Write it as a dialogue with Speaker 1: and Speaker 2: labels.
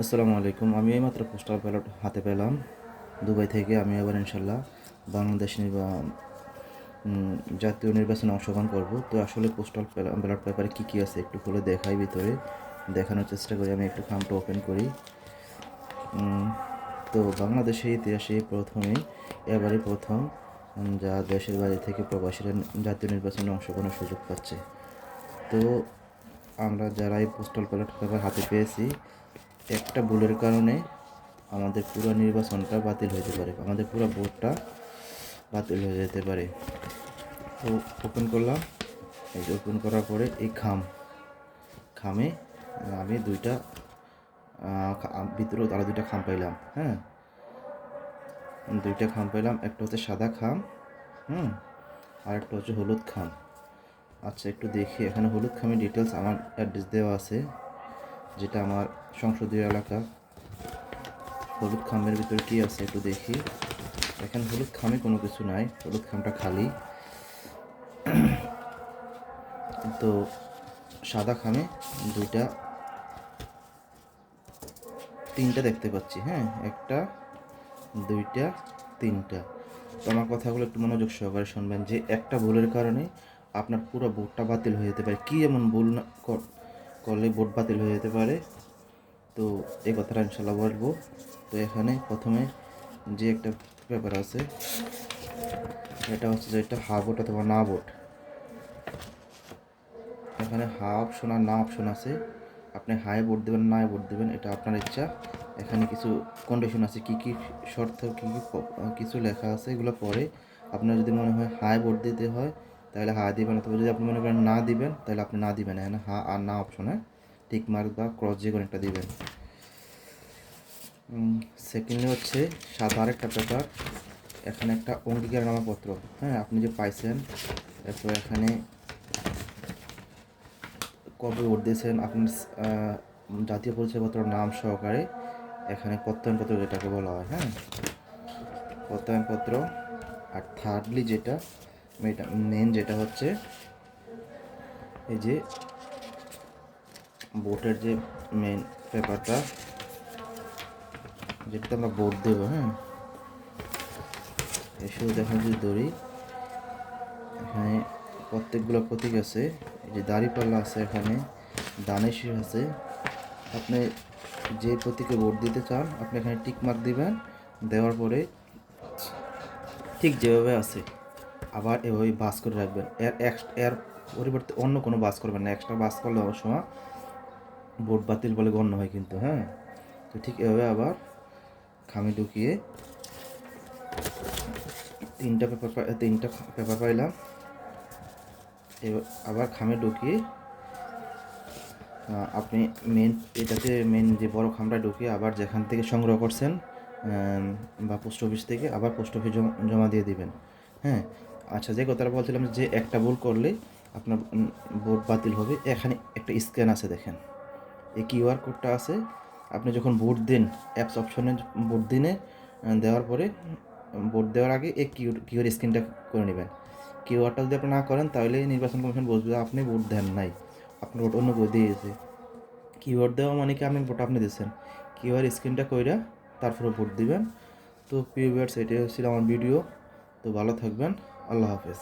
Speaker 1: আসসালামু আলাইকুম। আমি এইমাত্র পোস্টাল ব্যালট হাতে পেলাম। দুবাই থেকে আমি আবার ইনশাল্লাহ বাংলাদেশ জাতীয় নির্বাচনে অংশগ্রহণ করব। তো আসলে পোস্টাল ব্যালট পেপারে কী কী আছে একটু খুলে দেখাই ভিতরে। দেখানোর চেষ্টা করি, আমি একটু খামটা ওপেন করি। তো বাংলাদেশের ইতিহাসে প্রথমে এবারই প্রথম যা দেশের বাইরে থেকে প্রবাসীরা জাতীয় নির্বাচনে অংশগ্রহণের সুযোগ পাচ্ছে। তো আমরা যারা এই পোস্টাল ব্যালট পেপার হাতে পেয়েছি একটা ভুলের কারণে আমাদের পুরো নির্বাচনটা বাতিল হতে পারে। আমাদের পুরো ভোটটা বাতিল হয়ে যেতে পারে। তো ওপেন করলাম। এই ওপেন করার পরে এই খাম। খামে আমি দুইটা ভিতরে আরও দুইটা খাম পাইলাম হ্যাঁ? দুইটা খাম পাইলাম। একটা হচ্ছে সাদা খাম, হুম? আর একটা হচ্ছে হলুদ খাম। আচ্ছা একটু দেখি। এখানে হলুদ খামের ডিটেলস আমার অ্যাড্রেস দেওয়া আছে। যেটা আমার সংসদীয় এলাকা, হলুদ খামের ভিতরে কী আছে একটু দেখি। এখানে হলুদ খামে কোনো কিছু নাই, হলুদ খামটা খালি। তো সাদা খামে দুইটা, তিনটা দেখতে পাচ্ছি হ্যাঁ একটা, দুইটা, তিনটা। তো আমার কথাগুলো একটু মনোযোগ সহকারে শুনবেন যে একটা ভুলের কারণে আপনার পুরো ভোটটা বাতিল হয়ে যেতে পারে। কী এমন ভুল না করলে ভোট বাতিল হয়ে যেতে পারে। তো এই কথাটা ইনশাল্লাহ বলব। তো এখানে প্রথমে যে একটা ব্যাপার আছে এটা হচ্ছে যে এটা হা ভোট অথবা না ভোট। এখানে হা অপশন আর না অপশন আছে। আপনি হাই ভোট দেবেন না ভোট দেবেন, এটা আপনার ইচ্ছা। এখানে কিছু কন্ডিশন আছে, কি কি শর্ত, কি কি কিছু লেখা আছে, এগুলো পরে আপনার যদি মনে হয় হাই ভোট দিতে হয় তাহলে হা দিবেন অথবা যদি আপনি মনে করেন না দিবেন, তাহলে আপনি না দিবেন। এখানে হা আর না অপশনে টিক মার্ক বা ক্রস যে কোনো একটা দিবেন। সেকেন্ডলি হচ্ছে সাদা আরেকটা পেপার এখানে একটা অঙ্গীকার নামাপত্র হ্যাঁ আপনি যে পাইছেন, এরপর এখানে কবে ভোট দিয়েছেন, আপনার জাতীয় পরিচয়পত্র নাম সহকারে এখানে প্রত্যয়নপত্র যেটাকে বলা হয় হ্যাঁ প্রত্যয়নপত্র আর থার্ডলি যেটা মেন যেটা হচ্ছে, এই যে ভোটের যে মেন পেপারটা যেটাতে আমরা ভোট দেবো হ্যাঁ? এসেও দেখা যদি দড়ি এখানে প্রত্যেকগুলো প্রতীক আছে, এই যে দাড়িপাল্লা আছে এখানে, দানেশি আছে। আপনি যে প্রতীকে ভোট দিতে চান, আপনি এখানে টিক মার্ক দিবেন, দেওয়ার পরে ঠিক যেভাবে আছে। আবার এভাবে বাস করে রাখবেন। এর এর পরিবর্তে অন্য কোনো বাস করবেন না। এক্সট্রা বাস করলে অনেক সময় ভোট বাতিল বলে গণ্য হয় কিন্তু হ্যাঁ? তো ঠিক এভাবে আবার খামে ঢুকিয়ে তিনটা পেপার তিনটা পেপার পাইলাম। এবার আবার খামে ঢুকিয়ে আপনি মেন এটাতে মেন যে বড় খামটা ঢুকিয়ে আবার যেখান থেকে সংগ্রহ করছেন বা পোস্ট অফিস থেকে আবার পোস্ট অফিস জমা দিয়ে দিবেন হ্যাঁ? আচ্ছা যে কথাটা বলছিলাম যে একটা ভুল করলে আপনার ভোট বাতিল হবে। এখানে একটা স্ক্যান আছে, দেখেন। এই কিউআর কোডটা আছে। আপনি যখন ভোট দিন অ্যাপস অপশনে ভোট দিনে দেওয়ার পরে ভোট দেওয়ার আগে এই কিউ কিউআর স্ক্যানটা করে নেবেন। কিউআরটা যদি আপনি না করেন, তাহলে নির্বাচন কমিশন বুঝবে আপনি ভোট দেন নাই। আপনার ভোট অন্য কেউ দিয়েছে। কিউআর দেওয়া মানে কি? আপনি ভোট আপনি দিচ্ছেন কিউআর স্ক্রিনটা কইরা তারপরে ভোট দিবেন। তো, প্রিয় ভিউয়ার্স এটাই হচ্ছিল আমার ভিডিও তো, ভালো থাকবেন। আল্লাহ হাফেজ।